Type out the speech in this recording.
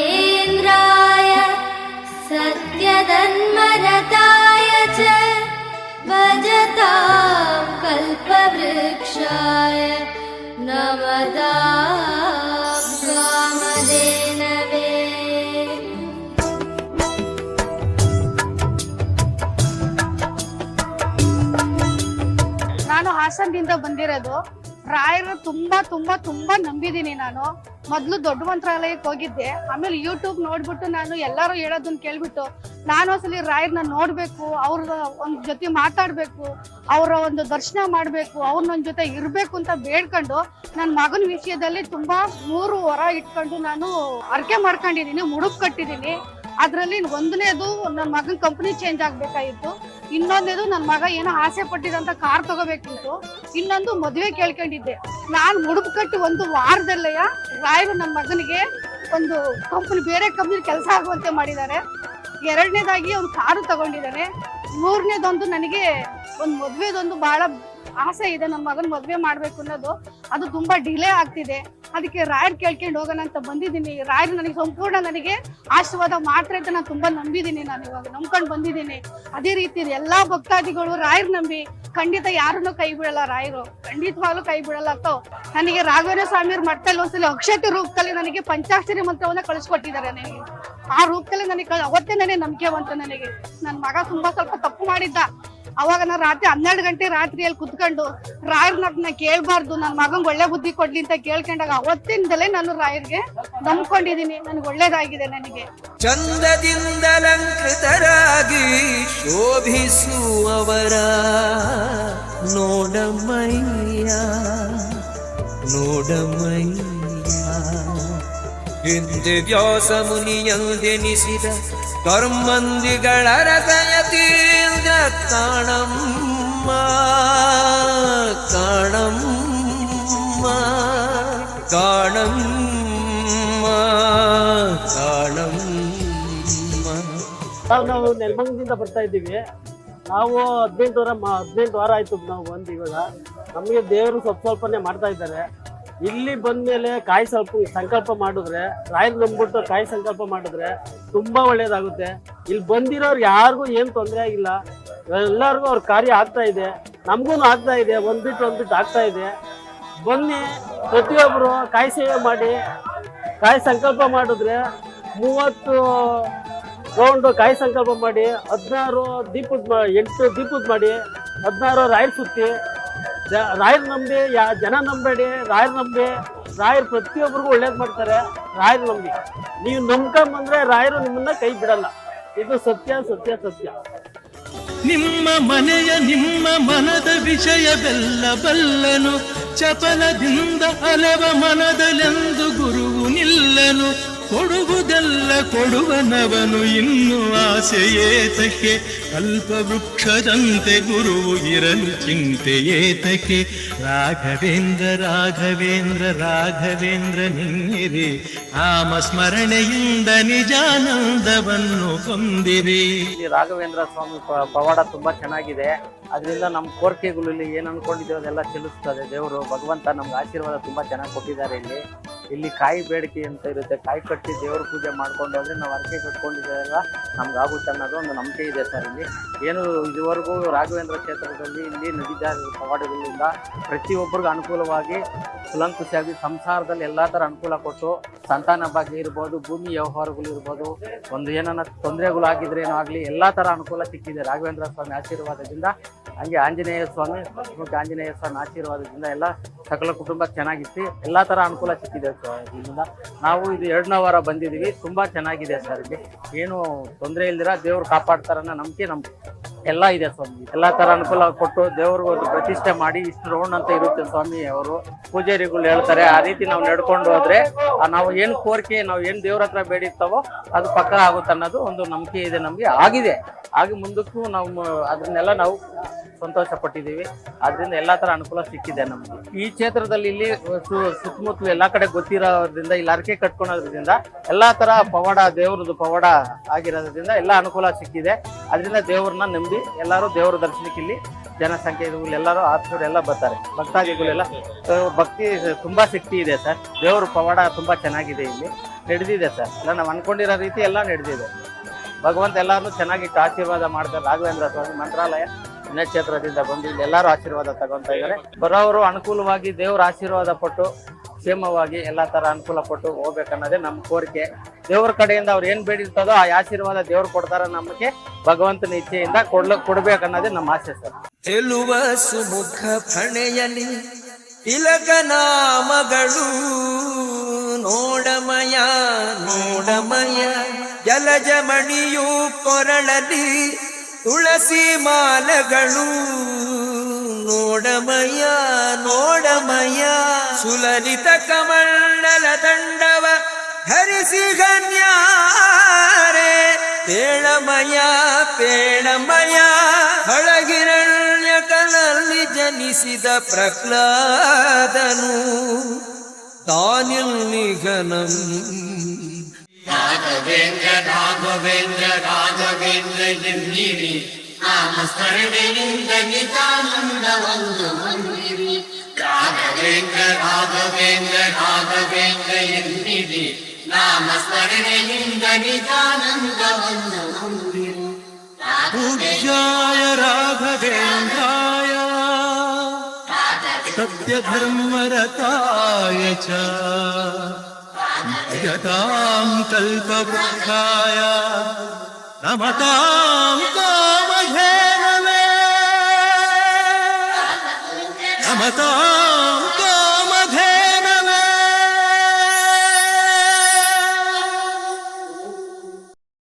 राघवेन्द्राय सत्यधन्मरताय च भजतां कल्पवृक्षाय नमतां कामधेनवे ನಾನು ಹಾಸನದಿಂದ ಬಂದಿರೋದು ರಾಯರು ತುಂಬಾ ತುಂಬಾ ತುಂಬಾ ನಂಬಿದೀನಿ ನಾನು. ಮೊದ್ಲು ದೊಡ್ಡ ಮಂತ್ರಾಲಯಕ್ಕೆ ಹೋಗಿದ್ದೆ. ಆಮೇಲೆ ಯೂಟ್ಯೂಬ್ ನೋಡ್ಬಿಟ್ಟು ನಾನು ಎಲ್ಲರೂ ಹೇಳೋದನ್ನ ಕೇಳ್ಬಿಟ್ಟು ನಾನು ಒಂದ್ಸಲಿ ರಾಯರ್ನ ನೋಡ್ಬೇಕು ಅವ್ರ ಒಂದ್ ಜೊತೆ ಮಾತಾಡ್ಬೇಕು, ಅವರ ಒಂದು ದರ್ಶನ ಮಾಡ್ಬೇಕು ಅವ್ರ ಜೊತೆ ಇರ್ಬೇಕು ಅಂತ ಬೇಡ್ಕೊಂಡು ನನ್ನ ಮಗನ ವಿಷಯದಲ್ಲಿ ತುಂಬಾ ಮೂರು ವರ ಇಟ್ಕೊಂಡು ನಾನು ಅರ್ಕೆ ಮಾಡ್ಕೊಂಡಿದೀನಿ ಮುಡುಕ್ ಕಟ್ಟಿದೀನಿ. ಅದ್ರಲ್ಲಿ ಒಂದನೇದು ನನ್ನ ಮಗನ ಕಂಪನಿ ಚೇಂಜ್ ಆಗ್ಬೇಕಾಗಿತ್ತು. ಇನ್ನೊಂದೇದು ನನ್ನ ಮಗ ಏನೋ ಆಸೆ ಪಟ್ಟಿದಂತ ಕಾರ್ ತಗೋಬೇಕಿತ್ತು ಇನ್ನೊಂದು ಮದುವೆ ಕೇಳ್ಕೊಂಡಿದ್ದೆ. ನಾನು ಮುಡುಪು ಕಟ್ಟಿ ಒಂದು ವಾರದಲ್ಲಯ್ಯ ರಾಯರು ನನ್ನ ಮಗನಿಗೆ ಒಂದು ಕಂಪನಿ ಬೇರೆ ಕಂಪ್ನಿ ಕೆಲಸ ಆಗುವಂತೆ ಮಾಡಿದ್ದಾರೆ ಎರಡನೇದಾಗಿ ಅವ್ನು ಕಾರು ತಗೊಂಡಿದ್ದಾನೆ. ಮೂರನೇದೊಂದು ನನಗೆ ಒಂದು ಮದುವೆದೊಂದು ಬಹಳ ಆಸೆ ಇದೆ. ನನ್ನ ಮಗನ ಮದುವೆ ಮಾಡಬೇಕು ಅನ್ನೋದು. ಅದು ತುಂಬಾ ಡಿಲೇ ಆಗ್ತಿದೆ. ಅದಕ್ಕೆ ರಾಯರ್ ಕೇಳ್ಕೊಂಡು ಹೋಗೋಣ ಅಂತ ಬಂದಿದ್ದೀನಿ. ರಾಯರ್ ನನಗೆ ಸಂಪೂರ್ಣ ನನಗೆ ಆಶೀರ್ವಾದ ಮಾಡ್ತಾರೆ ಅಂತ ನಾನು ತುಂಬಾ ನಂಬಿದ್ದೀನಿ. ನಾನು ಇವಾಗ ನಂಬ್ಕೊಂಡು ಬಂದಿದ್ದೀನಿ. ಅದೇ ರೀತಿ ಎಲ್ಲಾ ಭಕ್ತಾದಿಗಳು ರಾಯರ್ ನಂಬಿ ಖಂಡಿತ ಯಾರನ್ನು ಕೈ ಬಿಡಲ್ಲ ರಾಯರು. ಖಂಡಿತವಾಗ್ಲೂ ಕೈ ಬಿಡಲ್ಲ ಅಂತ ನನಗೆ ರಾಘವೇಂದ್ರ ಸ್ವಾಮಿಯವ್ರ ಮಠದಲ್ಲಿ ಒಂದ್ಸಲಿ ಅಕ್ಷತೆ ರೂಪದಲ್ಲಿ ನನಗೆ ಪಂಚಾಕ್ಷರಿ ಮಂತ್ರವನ್ನ ಕಳಿಸ್ಕೊಟ್ಟಿದ್ದಾರೆ ನನಗೆ. ಆ ರೂಪದಲ್ಲಿ ನನಗೆ ಅವತ್ತೇ ನನಗೆ ನಂಬಿಕೆ ಬಂತು ನನಗೆ. ನನ್ನ ಮಗ ತುಂಬಾ ಸ್ವಲ್ಪ ತಪ್ಪು ಮಾಡಿದ್ದ. ಅವಾಗ ನಾನು ರಾತ್ರಿ ಹನ್ನೆರಡು ಗಂಟೆ ರಾತ್ರಿಯಲ್ಲಿ ಕುತ್ಕೊಂಡು ರಾಯರ್ನ ಕೇಳಬಾರ್ದು ನನ್ನ ಮಗಂಗೆ ಒಳ್ಳೆ ಬುದ್ಧಿ ಕೊಡ್ಲಿ ಅಂತ ಕೇಳ್ಕೊಂಡಾಗ ಅವತ್ತಿಂದಲೇ ನಾನು ರಾಯರ್ಗೆ ನಂಬ್ಕೊಂಡಿದ್ದೀನಿ. ನನಗೆ ಒಳ್ಳೇದಾಗಿದೆ ನನಗೆ. ಚಂದದಿಂದಲಂಕೃತರಾಗಿ ಶೋಭಿಸುವವರ ನೋಡಮಯ್ಯ ನೋಡಮಯ್ಯ ಹಿಂದೆ ವ್ಯಾಸ ಮುನಿಯಂದೆನಿಸಿದ ಕರ್ಮಂದಿಗಳ ರಥಯತೀಂದ್ರ ಕಾಣಮ್ಮ ಕಾಣಮ್ಮ ಕಾಣಮ್ಮ ಕಾಣಮ್ಮ. ನಾವು ನೆಲಮಂಗದಿಂದ ಬರ್ತಾ ಇದ್ದೀವಿ. ನಾವು ಹದಿನೆಂಟು ವಾರ ಹದಿನೆಂಟು ವಾರ ಆಯ್ತು ನಾವು ಬಂದು ಇವಾಗ. ನಮಗೆ ದೇವರು ಸ್ವಲ್ಪ ಸ್ವಲ್ಪನೇ ಮಾಡ್ತಾ ಇದ್ದಾರೆ. ಇಲ್ಲಿ ಬಂದ್ಮೇಲೆ ಕಾಯಿ ಸ್ವಲ್ಪ ಸಂಕಲ್ಪ ಮಾಡಿದ್ರೆ ರಾಯಲ್ ಬಂದ್ಬಿಟ್ಟು ಕಾಯಿ ಸಂಕಲ್ಪ ಮಾಡಿದ್ರೆ ತುಂಬಾ ಒಳ್ಳೇದಾಗುತ್ತೆ. ಇಲ್ಲಿ ಬಂದಿರೋರು ಯಾರಿಗೂ ಏನು ತೊಂದರೆ ಆಗಿಲ್ಲ ಎಲ್ಲರಿಗೂ ಅವ್ರ ಕಾರ್ಯ ಆಗ್ತಾ ಇದೆ. ನಮಗೂ ಆಗ್ತಾ ಇದೆ. ಒಂದು ಬಿಟ್ಟು ಒಂದ್ ಬಿಟ್ಟು ಆಗ್ತಾ ಇದೆ. ಬನ್ನಿ ಪ್ರತಿಯೊಬ್ಬರು ಕಾಯಿ ಸೇವೆ ಮಾಡಿ, ಕಾಯಿ ಸಂಕಲ್ಪ ಮಾಡಿದ್ರೆ ಮೂವತ್ತು ರೌಂಡು ಕಾಯಿ ಸಂಕಲ್ಪ ಮಾಡಿ, ಹದಿನಾರು ದೀಪದ ಎಂಟು ದೀಪದ ಮಾಡಿ, ಹದಿನಾರು ರಾಯರ್ ಸುತ್ತಿ ರಾಯರ್ ನಂಬಿ, ಯಾ, ಜನ ನಂಬೇಡಿ, ರಾಯರ್ ನಂಬಿ, ರಾಯರ್ ಪ್ರತಿಯೊಬ್ಬರಿಗೂ ಒಳ್ಳೇದು ಮಾಡ್ತಾರೆ, ರಾಯರ್ ನಂಬಿ. ನೀವು ನಂಬ್ಕೊಂಬಂದ್ರೆ ರಾಯರು ನಿಮ್ಮನ್ನ ಕೈ ಬಿಡಲ್ಲ. ಇದು ಸತ್ಯ ಸತ್ಯ ಸತ್ಯ. ನಿಮ್ಮ ಮನೆಯ ನಿಮ್ಮ ಮನದ ವಿಷಯವೆಲ್ಲ ಬಲ್ಲನು ಚಪಲದಿಂದ ಅಲವ ಮನದಲೆಂದು ಗುರುವು ನಿಲ್ಲನು. ಕೊಡುವುದೆಲ್ಲ ಕೊಡುವನವನು ಇನ್ನು ಆಸೆಯೇತಕ್ಕೆ ಕಲ್ಪವೃಕ್ಷದಂತೆ ಗುರುವು ಇರಲು ಚಿಂತೆಯೇತಕ್ಕೆ ರಾಘವೇಂದ್ರ ರಾಘವೇಂದ್ರ ರಾಘವೇಂದ್ರ ನಿನ್ನಿರಿ. ಆಮ ಸ್ಮರಣೆಯಿಂದ ನಿಜಾನಂದವನ್ನು ಕೊಂದಿರಿ. ರಾಘವೇಂದ್ರ ಸ್ವಾಮಿ ಪವಾಡ ತುಂಬಾ ಚೆನ್ನಾಗಿದೆ. ಅದರಿಂದ ನಮ್ಮ ಕೋರಿಕೆಗಳಲ್ಲಿ ಏನು ಅನ್ಕೊಂಡಿದ್ದೇವೆ ಅದೆಲ್ಲ ಚೆಲ್ಲಿಸ್ತದೆ ದೇವರು ಭಗವಂತ ನಮ್ಗೆ ಆಶೀರ್ವಾದ ತುಂಬಾ ಚೆನ್ನಾಗಿ ಕೊಟ್ಟಿದ್ದಾರೆ ಇಲ್ಲಿ. ಇಲ್ಲಿ ಕಾಯಿ ಬೇಡಿಕೆ ಅಂತ ಇರುತ್ತೆ. ಕಾಯಿ ಕಟ್ಟಿ ದೇವ್ರ ಪೂಜೆ ಮಾಡ್ಕೊಂಡು ಹೋದ್ರೆ ನಾವು ಅರಕೆ ಕಟ್ಕೊಂಡಿದ್ದೆಲ್ಲ ನಮ್ಗೆ ಆಗುತ್ತೆ ಅನ್ನೋದು ಒಂದು ನಂಬಿಕೆ ಇದೆ ಸರ್ ಇಲ್ಲಿ. ಏನು ಇದುವರೆಗೂ ರಾಘವೇಂದ್ರ ಕ್ಷೇತ್ರದಲ್ಲಿ ಇಲ್ಲಿ ಇರೋ ಪವಾಡಗಳಿಂದ ಪ್ರತಿಯೊಬ್ಬರಿಗೂ ಅನುಕೂಲವಾಗಿ ಕುಲಂಕುಷಿಯಾಗಿ ಸಂಸಾರದಲ್ಲಿ ಎಲ್ಲ ತರ ಅನುಕೂಲ ಕೊಟ್ಟು ಸಂತಾನ ಭಾಗ್ಯ ಇರ್ಬೋದು, ಭೂಮಿ ವ್ಯವಹಾರಗಳು ಇರ್ಬೋದು, ಒಂದು ಏನನ್ನ ತೊಂದರೆಗಳು ಆಗಿದ್ರೆ ಏನೋ ಆಗಲಿ, ಎಲ್ಲ ತರ ಅನುಕೂಲ ಸಿಕ್ಕಿದೆ ರಾಘವೇಂದ್ರ ಸ್ವಾಮಿ ಆಶೀರ್ವಾದದಿಂದ. ಹಂಗೆ ಆಂಜನೇಯ ಸ್ವಾಮಿ ಆಂಜನೇಯ ಸ್ವಾಮಿ ಆಶೀರ್ವಾದದಿಂದ ಎಲ್ಲ ಸಕಲ ಕುಟುಂಬ ಚೆನ್ನಾಗಿತ್ತು. ಎಲ್ಲ ಥರ ಅನುಕೂಲ ಸಿಕ್ಕಿದೆ. ಇದರಿಂದ ನಾವು ಇದು ಎರಡನೇ ವಾರ ಬಂದಿದೀವಿ ತುಂಬಾ ಚೆನ್ನಾಗಿದೆ ಸರ್ ಇಲ್ಲಿ. ಏನು ತೊಂದರೆ ಇಲ್ದಿರ ದೇವ್ರು ಕಾಪಾಡ್ತಾರನ್ನ ನಂಬಿಕೆ ನಮ್ ಎಲ್ಲ ಇದೆ ಸ್ವಾಮಿ ಎಲ್ಲಾ ತರ ಅನುಕೂಲ ಕೊಟ್ಟು ದೇವ್ರಿಗೆ ಒಂದು ಪ್ರತಿಷ್ಠೆ ಮಾಡಿ ಇಷ್ಟು ರೌಂಡ್ ಅಂತ ಇರುತ್ತೆ ಸ್ವಾಮಿ ಅವರು. ಪೂಜಾರಿಗಳು ಹೇಳ್ತಾರೆ, ಆ ರೀತಿ ನಾವು ನಡ್ಕೊಂಡು ಹೋದ್ರೆ ನಾವು ಏನ್ ಕೋರಿಕೆ, ನಾವು ಏನ್ ದೇವ್ರ ಹತ್ರ ಬೇಡಿರ್ತಾವೋ ಅದು ಪಕ್ಕ ಆಗುತ್ತೆ ಅನ್ನೋದು ಒಂದು ನಂಬಿಕೆ ಇದೆ ನಮ್ಗೆ. ಆಗಿದೆ. ಹಾಗೆ ಮುಂದಕ್ಕೂ ನಾವು ಅದನ್ನೆಲ್ಲ ನಾವು ಸಂತೋಷ ಪಟ್ಟಿದ್ದೀವಿ ಅದರಿಂದ ಎಲ್ಲಾ ತರ ಅನುಕೂಲ ಸಿಕ್ಕಿದೆ ನಮ್ಗೆ. ಈ ಕ್ಷೇತ್ರದಲ್ಲಿ ಇಲ್ಲಿ ಸುತ್ತಮುತ್ತಲು ಎಲ್ಲಾ ಕಡೆ ಗೊತ್ತಿರೋದ್ರಿಂದ, ಇಲ್ಲಿ ಅರಕೆ ಕಟ್ಕೊಳೋದ್ರಿಂದ, ಎಲ್ಲಾ ತರ ಪವಾಡ, ದೇವ್ರದ್ದು ಪವಾಡ ಆಗಿರೋದ್ರಿಂದ ಎಲ್ಲಾ ಅನುಕೂಲ ಸಿಕ್ಕಿದೆ. ಅದರಿಂದ ದೇವ್ರನ್ನ ನಂಬಿ ಎಲ್ಲರೂ ದೇವರ ದರ್ಶನಕ್ಕೆ ಇಲ್ಲಿ ಜನಸಂಖ್ಯೆ ಎಲ್ಲರೂ ಆತ್ಮರೆಲ್ಲ ಬರ್ತಾರೆ. ಭಕ್ತಾದಿಗಳೆಲ್ಲ ಭಕ್ತಿ ತುಂಬಾ ಶಕ್ತಿ ಇದೆ ಸರ್. ದೇವರ ಪವಾಡ ತುಂಬಾ ಚೆನ್ನಾಗಿದೆ ಇಲ್ಲಿ. ನಡೆದಿದೆ ಸರ್. ಎಲ್ಲ ನಾವು ಅನ್ಕೊಂಡಿರೋ ರೀತಿ ಎಲ್ಲ ನಡೆದಿದೆ. ಭಗವಂತ ಎಲ್ಲಾರು ಚೆನ್ನಾಗಿ ಆಶೀರ್ವಾದ ಮಾಡ್ತಾರೆ. ರಾಘವೇಂದ್ರ ಸ್ವಾಮಿ ಮಂತ್ರಾಲಯ, ಪುಣ್ಯಕ್ಷೇತ್ರದಿಂದ ಬಂದು ಇಲ್ಲಿ ಎಲ್ಲರೂ ಆಶೀರ್ವಾದ ತಗೊಂತ ಇದ್ದಾರೆ. ಬರೋರು ಅನುಕೂಲವಾಗಿ ದೇವರ ಆಶೀರ್ವಾದ ಪಟ್ಟು ಕ್ಷೇಮವಾಗಿ ಎಲ್ಲ ತರ ಅನುಕೂಲ ಕೊಟ್ಟು ಹೋಗ್ಬೇಕನ್ನೋದೇ ನಮ್ಮ ಕೋರಿಕೆ. ದೇವ್ರ ಕಡೆಯಿಂದ ಅವ್ರು ಏನ್ ಬೇಡಿರ್ತದೋ ಆ ಆಶೀರ್ವಾದ ದೇವ್ರು ಕೊಡ್ತಾರ ನಮಗೆ ಭಗವಂತನ ಇಚ್ಛೆಯಿಂದ ಕೊಡ್ಲ ಕೊಡ್ಬೇಕನ್ನೋದೇ ನಮ್ಮ ಆಸೆ ಸರ್. ಚೆಲುವ ಸುಮುಖ ಫಣೆಯಲಿ ತಿಲಕ ನಾಮಗಳು. ನೋಡಮಯ ನೋಡಮಯ ಜಲಜಮಣಿಯು ಕೊರಳಲಿ ತುಳಸಿ ಮಾಲಗಳು. ನೋಡಮಯ ನೋಡಮಯ ಸುಲಲಿತ ಕಮಂಡಲ ತಂಡವ ಹರಿಸಿ ಗಣ್ಯಾರೆ. ಪೇಳಮಯ ಪೇಳಮಯ ಹಳಗಿರಣ್ಯ ಕಲಲ್ಲಿ ಜನಿಸಿದ ಪ್ರಹ್ಲಾದನು. ತಾನಿಲ್ಲಿಗನಂ ರಾಘವೇಂದ್ರ ರಾಘವೇಂದ್ರ ರಾಘವೇಂದ್ರ ಎನ್ನಿರಿ ನಾಮಸ್ಮರಣೆಯಿಂದ ನಿತಾನಂದ ಒಂದು ಹೊಂದಿರಿ ರಾಘವೇಂದ್ರ ರಾಘವೇಂದ್ರ ರಾಘವೇಂದ್ರ ಎನ್ನಿರಿ ನಾಮಸ್ಮರಣೆಯಿಂದ ನಿತಾನಂದ ಒಂದು ಹೊಂದಿರಿ पूज्याय राघवेन्द्राय सत्यधर्मरताय च यतां कल्पवृक्षाय नमतां তো